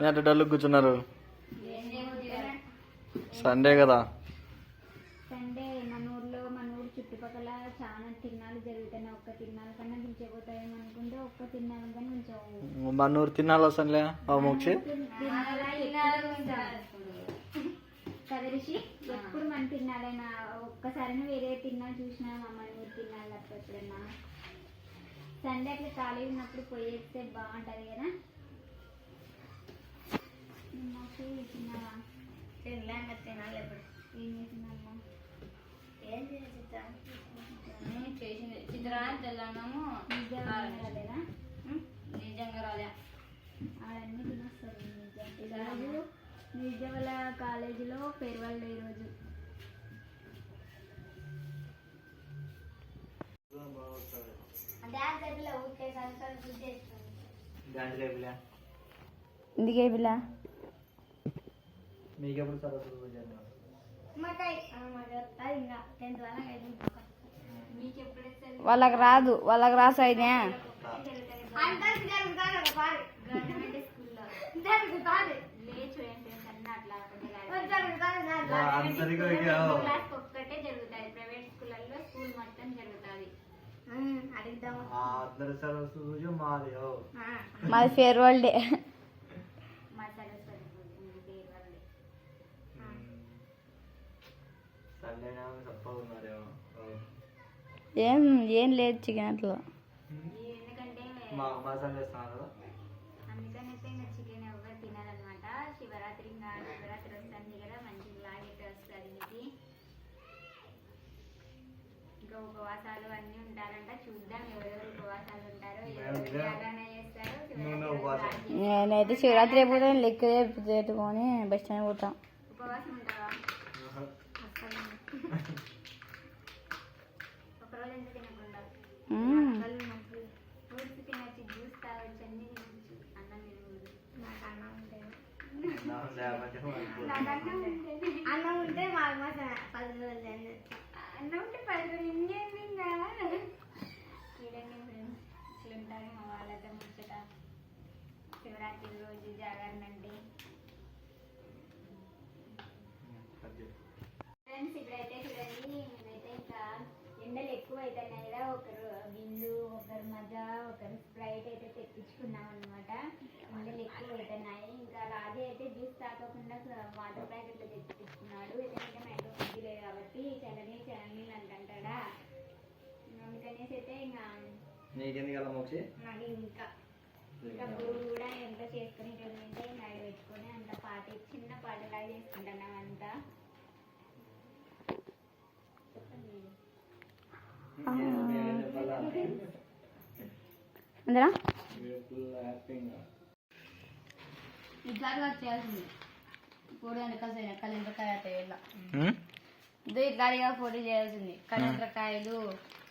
ఏ అట్లా డల్లు కూర్చున్నారు. సండే కదా. సండే మన ఊర్లో మన ఊరు చుట్టుపక్కల చాలా తిరణాలు జరుగుతున్నాయి ఒక్క తిరణాల కన్నా పిలిచిపోతాయేమో అనుకుంటే ఒక్క తిరణాల కన్నా ఉంచావు మన్నూరు తిన్నాలి వస్తానులే ఆ మోక్షి? కదరిసి ఎప్పుడు మన తిన్నాలైనా ఒక్కసారి వేరే తిన్నాలు చూసినా మన ఊరు తిన్నాలి అట్లా సండే అట్లా ఖాళీ ఉన్నప్పుడు పోయేస్తే బాగుంటది కదా. నాకు తిన్నావా తినలేక తినాలి ఇప్పుడు ఏం చేసిందమ్మా ఏం చేసి చేసింది? చిత్రాన్ని తెల్లన్నాము నిజంగా రాలేదా? నిజంగా రాలే. ఆడన్నీ తినేస్తారు. నిజం ఈరోజు నిజవల కాలేజీలో ఫేర్వెల్ డే ఇందుకే పిల్ల మీకెప్పుడు సరస్వతి పూజ వాళ్ళకి రాదు. వాళ్ళకి రాసు అయినా తప్పగా ఉన్నారేమో ఓ. ఏం ఏం లేదు చికెన్ అట్లా శివరాత్రి ఇంకా శివరాత్రి వస్తుంది కదా మంచి లాగైతే వస్తుంది ఇంకా ఉపవాసాలు అన్నీ ఉంటారంట. చూద్దాం ఎవరెవరు ఉపవాసాలు ఉంటారో నేనైతే శివరాత్రి అయిపోతే లెక్క పెట్టుకొని బస్ స్టాండ్ పోతాం. ఉపవాసం ఉంటావా? అస్సలు ఒకరోజు ఎంత తినకుండా? మ్మ్. ఫ్రూట్స్ తినచ్చు జ్యూస్ తాగొచ్చు అన్ని తినచ్చు. అన్నం తినకూడదు. నాకు అన్నం ఉంటుంది నా లేకపోతే మనకు. నాకు అన్నం ఉంటుంది అన్నం ఉంటే మాకు మాత్రం పది రోజులు. అన్నం ఉంటే పది రోజులు ఇంకా చూడండి ఫ్రెండ్స్ ఇట్లుంటారు మా వాళ్ళతో ముచ్చట. శివరాత్రి రోజు జాగరణ అంటే. ఫ్రెండ్స్ ఇప్పుడైతే చూడండి మేమైతే ఇంకా ఎండలు ఎక్కువ అవుతున్నాయి కదా ఒకరు బిందు ఒకరు మజా ఒకరు స్ప్రైట్ అయితే తెప్పించుకున్నాం అనమాట ఎండలు ఎక్కువ అవుతున్నాయి ఇంకా రాజే అయితే జ్యూస్ తాగకుండా వాటర్ ప్యాకెట్ నీకెందుకు అలా మోక్షి? నాకు ఇంకా. కూడా ఎంత చేసుకుని అంటే నైట్ పెట్టుకొని అంత పార్టీ చిన్న పాటలాగా చేసుకుంటున్నాం అంతా? అందరా. ఇట్లాగా చేయాల్సింది. పొడి కలింద్రకాయ పొడి చేయాల్సింది. కలింద్రకాయలు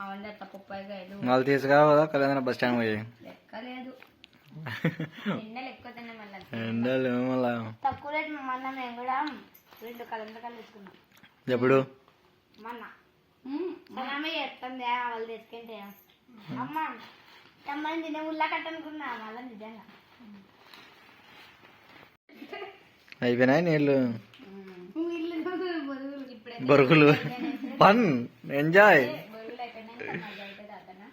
వాళ్ళు తీసుకురావదా కళ్యాణ బస్ స్టాండ్ పోయి. ఎండలు మళ్ళీ. మళ్ళా ఎప్పుడు? మొన్న. సలామే చేస్తుంది వాళ్ళు తెచ్చుకుంటే అమ్మ అమ్మని తినే ఉల్లా కట్టనుకున్నా మళ్ళీ నిజంగా. అయిపోయినాయి నీళ్ళు? బొరుగులు ఇప్పుడే. బొరుగులు. Fun enjoy. మజా అవుతుంది అతను?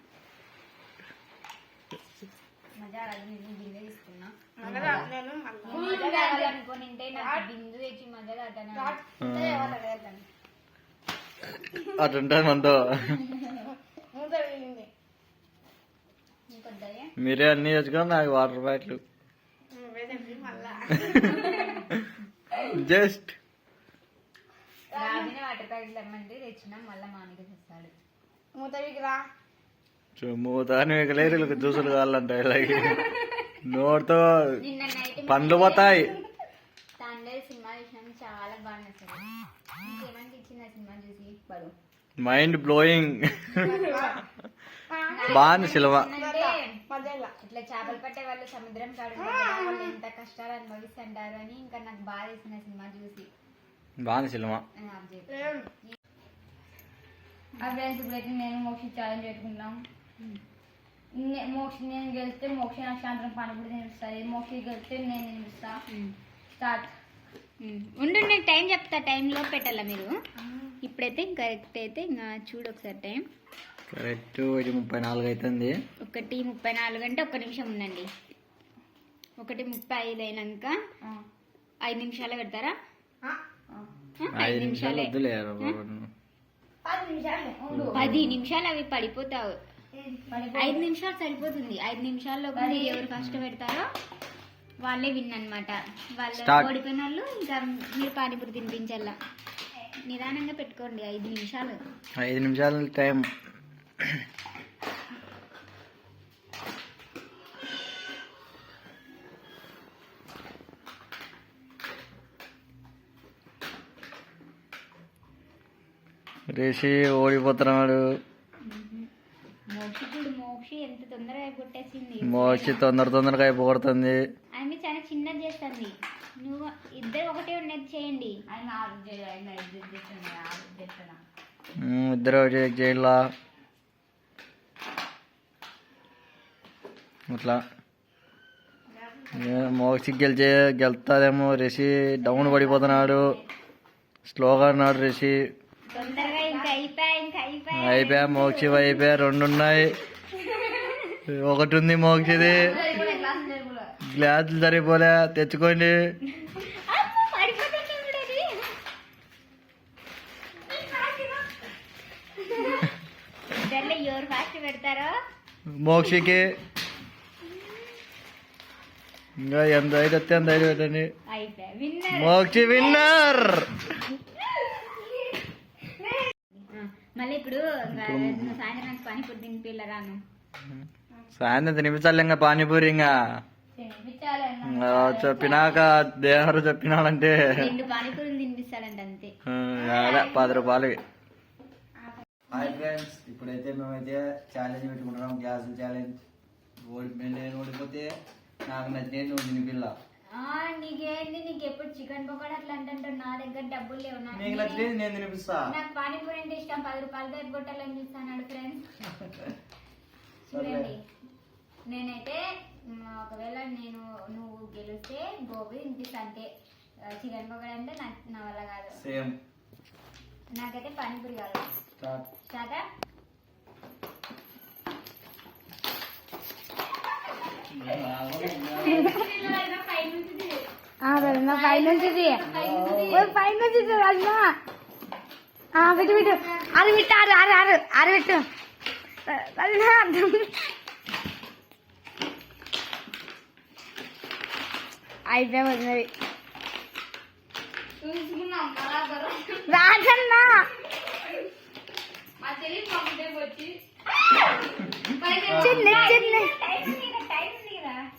మజా రాదు నేను బిందె తీసుకున్నా. నేను మజా కావాలనుకొని ఉంటే నాకు బిందు తెచ్చి మజా మీరే అన్ని తెచ్చుకొని నాకు వాటర్ బాటిల్. జస్ట్. రాజునే వాటర్ ప్యాకెట్లు ఇమ్మంటే తెచ్చినాం మళ్ళీ మానికి తెస్తాడు. జ్యూసులు కావాలంట ఇలాగే నోటితో పండ్లు పోతాయి. Cinema cinema mind blowing. బాగుంది సిల్వ అంటే ఇట్లా చేపలు పట్టే వాళ్ళు సముద్రం కాడు వాళ్ళు ఎంత కష్టాలు అనుభవిస్తుంటారు అని ఇంకా నాకు బాగా వేసిన సినిమా చూసి. బాగుంది అబ్జెక్ట్ ఆ ఫ్రెండ్స్ ఇప్పుడైతే నేను మోక్షి ఛాలెంజ్ పెట్టుకున్నాం నే- మోక్ష నేను గెలిస్తే మోక్ష నాకు సాయంత్రం పానీపూరి తినిపిస్తుంది మోక్ష గెలిస్తే నేను తినిపిస్తా. స్టార్ట్. ఉండు నేను టైం చెప్తా. టైంలో పెట్టాలా మీరు? ఇప్పుడైతే కరెక్ట్ అయితే ఇంకా చూడు ఒకసారి టైం. కరెక్ట్ ఇది ముప్పై నాలుగు అవుతుంది ఒకటి ముప్పై నాలుగు అంటే ఒక్క నిమిషం ఉండండి. ఒకటి ముప్పై ఐదు అయినాక ఐదు నిమిషాలు పెడతారా? ఐదు నిమిషాలు పది నిమిషాలు అవి పడిపోతావు. ఐదు నిమిషాలు సరిపోతుంది. ఐదు నిమిషాల్లో కూడా ఎవరు ఫస్ట్ పెడతారో వాళ్ళే విన్ అనమాట వాళ్ళు. ఓడిపోయిన వాళ్ళు ఇంకా మీరు పానీపూరి తినిపించాల నిదానంగా పెట్టుకోండి ఐదు నిమిషాలు. ఐదు నిమిషాల టైం. రేసి ఓడిపోతున్నాడు. మోక్షి చూడు మోక్షి ఎంత తొందరగా కొట్టేసింది. మోక్షి తొందర తొందరగా అయిపోతుంది ఆమె చాలా చిన్నది చేస్తుంది. నువ్వు ఇద్దరు ఒకటే చేయండి. చేయాలి. అట్లా. మోక్షి గెలిచే గెలుతుందేమో రిషి. డౌన్ పడిపోతున్నాడు. స్లోగా ఉన్నాడు రిషి. అయిపోయా మోక్షి అయిపోయా రెండు ఉన్నాయి ఒకటి ఉంది మోక్షిది. గ్లాసులు సరిపోలే తెచ్చుకోండి. మోక్షికి. ఇంకా ఎంత ఐదు వస్తే అంత ఐదు పెట్టండి. మోక్షి విన్నర్ మళ్ళీ ఇప్పుడు సాయంత్రం పానీపూరి తినిపిల్లరా రాను సాయంత్రం తినిపించాలి ఇంకా పానీపూరి ఇంకా. చెప్పినాక దేవరు చెప్పినాడంటే. రెండు పానీపూరిని తినిపిస్తాడంట అంతే. అదే పది రూపాయలు హాయ్ ఫ్రెండ్స్ ఇప్పుడైతే మేమైతే ఛాలెంజ్ పెట్టుకుంటున్నాం గ్యాస్ ఛాలెంజ్ ఓడి నేను ఓడిపోతే నాకు నచ్చిన నువ్వు తినిపిల్ల నీకేంది నీకు ఎప్పుడు చికెన్ పకోడా అట్లా అంటే నా దగ్గర డబ్బులు లేవు. నీకు నచ్చినది నేను తినిపిస్తా. నాకు పానీపూరి అంటే ఇష్టం. పది రూపాయలతో ఎగ్గొట్టాలని చూస్తాను ఫ్రెండ్స్. చూడండి. నేనైతే ఒకవేళ నేను నువ్వు గెలిస్తే గోబీ తినిపిస్తా అంటే చికెన్ పకోడా అంటే నాకు నా వల్ల కాదు. సేమ్. నాకైతే పానీపూరి కావాలి. స్టార్ట్? రజన పై నుంచి పై నుంచి రజన పెట్టు పెట్టు ఆరు పెట్టు ఆరు ఆరు ఆరు ఆరు పెట్టు రజన అయిపోయి వదినది రాజన్న చిన్న చిన్న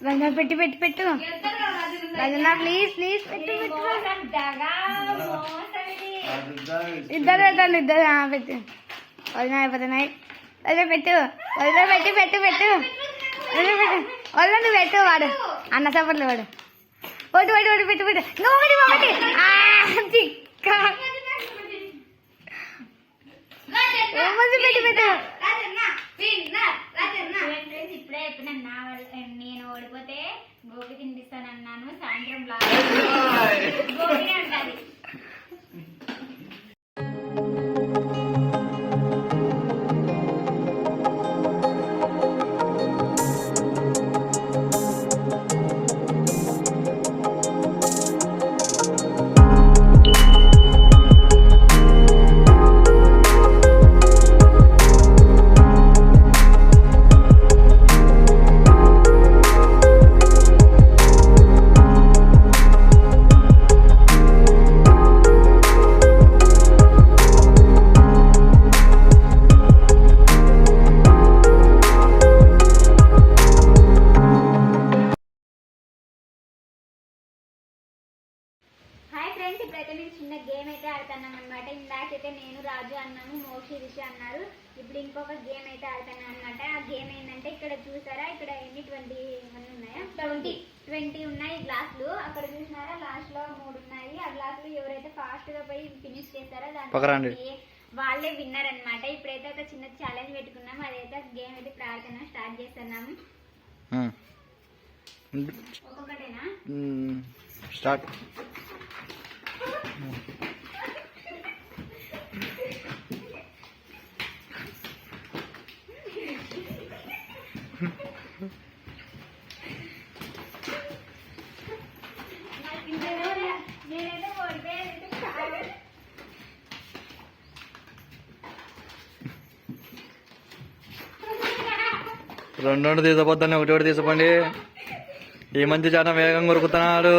రజన పెట్టి పెట్టి పెట్టు. రజన ప్లీజ్ ప్లీజ్ పెట్టు పెట్టు. ఇద్దరు పెట్టండి ఇద్దరు. పెట్టు. వదిన అయిపోతున్నాయి. వదిన పెట్టు. వదిన పెట్టి పెట్టు పెట్టు. వదిన పెట్టు. వదిన నువ్వు పెట్టు వాడు. అన్న సపర్లు వాడు. ఒకటి ఒకటి ఒకటి పెట్టు పెట్టు. నువ్వు ఒకటి ఒకటి. చిక్క. పెట్టు పెట్టు రాజన్న విన్నర్ రాజన్న చూడండి friends, ఇప్పుడే చెప్పిన నా వల్ల నేను ఓడిపోతే గోపి తినిపిస్తానన్నాను సాయంత్రం లాస్ట్ ఫ్రెండ్స్ ఇప్పుడైతే నేను చిన్న గేమ్ అయితే ఆడుతున్నాం అనమాట ఇందాకైతే నేను రాజు అన్నాను మోక్షి రిషి అన్నారు. ఇప్పుడు ఇంకొక గేమ్ అయితే ఆడుతున్నాను అనమాట ఆ గేమ్ ఏంటంటే ఇక్కడ చూసారా? ఇక్కడ ఎన్ని? ట్వంటీ ఎన్ని ఉన్నాయా? ట్వంటీ. ట్వంటీ ఉన్నాయి గ్లాసులు అక్కడ చూసినారా? లాస్ట్లో మూడు ఉన్నాయి. ఆ గ్లాసులు ఎవరైతే ఫాస్ట్గా పోయి ఫినిష్ చేస్తారో. దాంట్లో వాళ్ళే విన్నర్ అనమాట ఇప్పుడైతే ఒక చిన్న ఛాలెంజ్ పెట్టుకున్నాం. అదైతే గేమ్ అయితే ప్రార్థన స్టార్ట్ చేస్తున్నాము. ఒక్కొక్కటేనా? స్టార్ట్. రెండు రెండు తీసుకోపోతాను ఒకటి ఒకటి తీసుకోండి ఈ మంచి చాలా వేగంగా ఉరుకుతున్నాడు.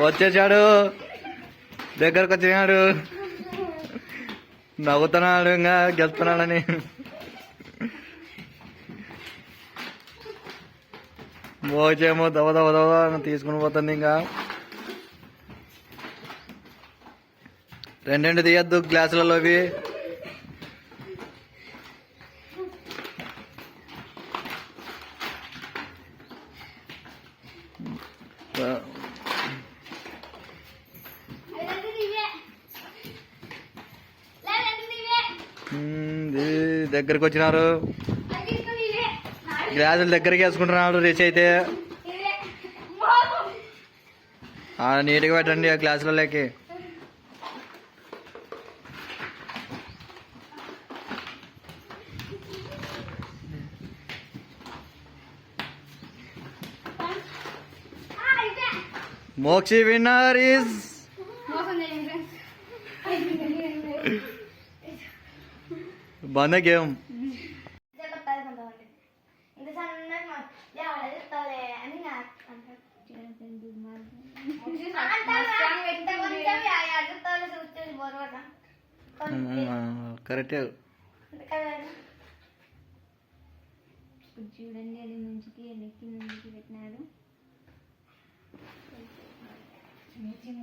వచ్చేసాడు. దగ్గరకు వచ్చినాడు. నవ్వుతున్నాడు ఇంకా గెలుస్తున్నాడని. మోచేమో దవ దవ దవ అని తీసుకుని పోతుంది ఇంకా. రెండు రెండు తీయద్దు గ్లాసులలో దగ్గరికి వచ్చినారు. గ్లాసులు దగ్గరికి వేసుకుంటున్నాడు రిచ్ అయితే. ఆ, నీట్గా పెట్టండి ఆ గ్లాసులలోకి. మోక్షి విన్నర్ ఇస్ బోర్ కొట్టా. కరెక్టే చూడండి అది ముంచుకి వెనక్కి ముందుకి పెట్టినాడు చిన్న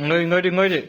ഇങ്ങോട്ട് ഇങ്ങോട്ട് ഇങ്ങോട്ട്.